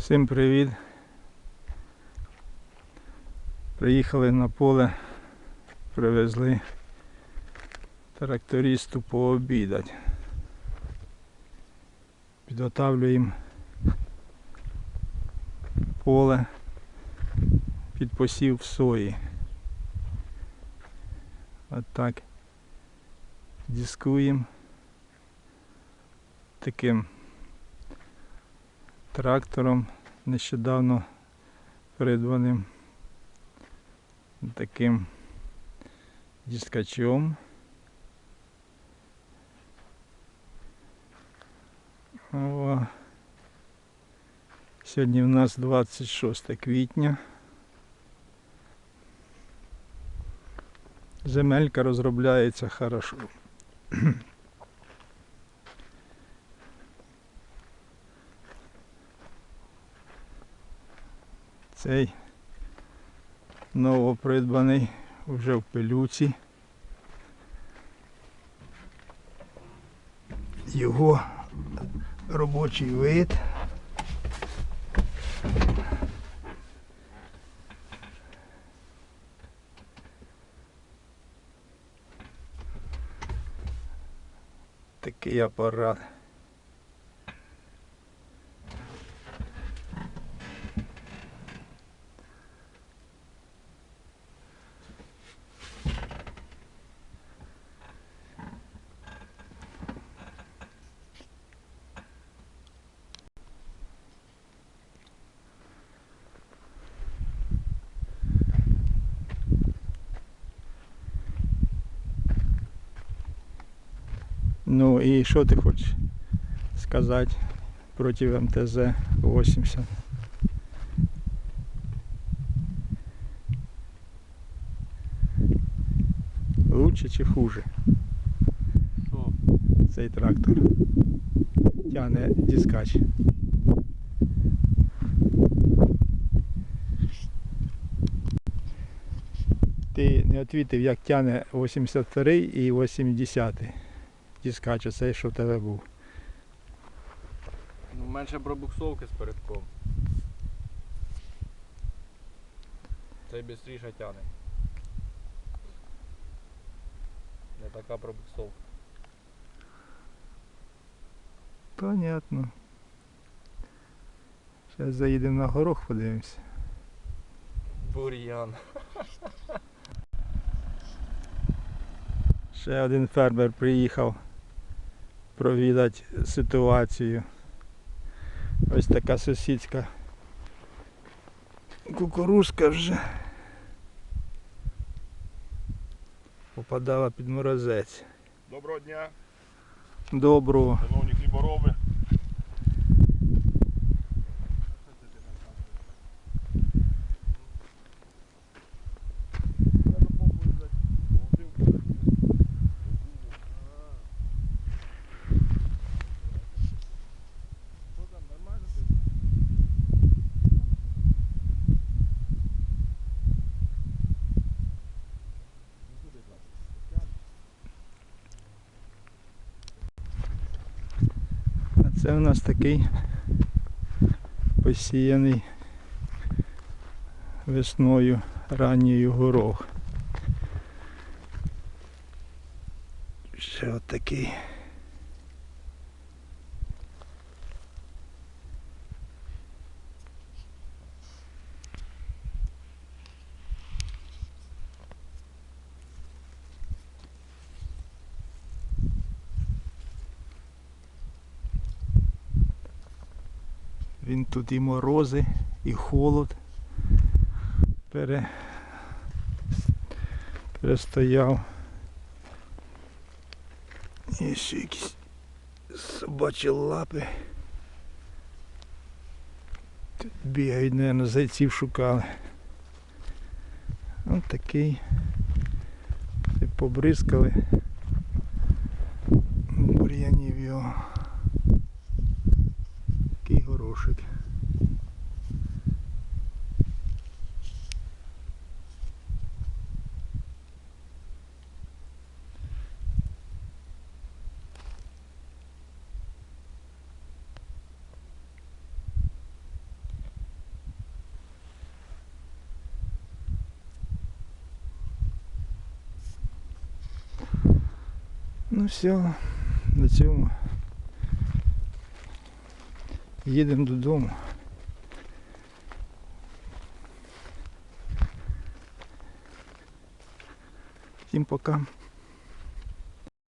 Всім привіт. Приїхали на поле, привезли трактористу пообідати. Підготавлюємо поле під посів сої. От так дискуємо таким трактором нещодавно придбаним таким дискачом. О, сьогодні в нас 26 квітня. Земелька розробляється хорошо. Цей новопридбаний вже в пилюці. Його робочий вид. Такий апарат. Ну і що ти хочеш сказати проти МТЗ 80? Лучше чи хуже Що? цей трактор? Тягне дискач. Ти не відповів, як тягне 82 і 80 дискач, оцей, що в тебе був. Ну, менше пробуксовки з передком. Цей бістріше тяне. Не така пробуксовка. Понятно. Зараз заїдемо на горох, подивимося. Бур'ян. Ще один фермер приїхав провідати ситуацію. Ось така сусідська кукурузка вже попадала під морозець. Доброго дня, Доброго. шановні хлібороби. Це у нас такий посіяний весною ранньою горох. Ще отакий. Він тут і морози, і холод пере... перестояв. І ще якісь собачі лапи. Тут бігають, мабуть, зайців шукали. Ось такий. Побризкали. лошадь. Ну все, на тему. Їдемо додому. Всім пока.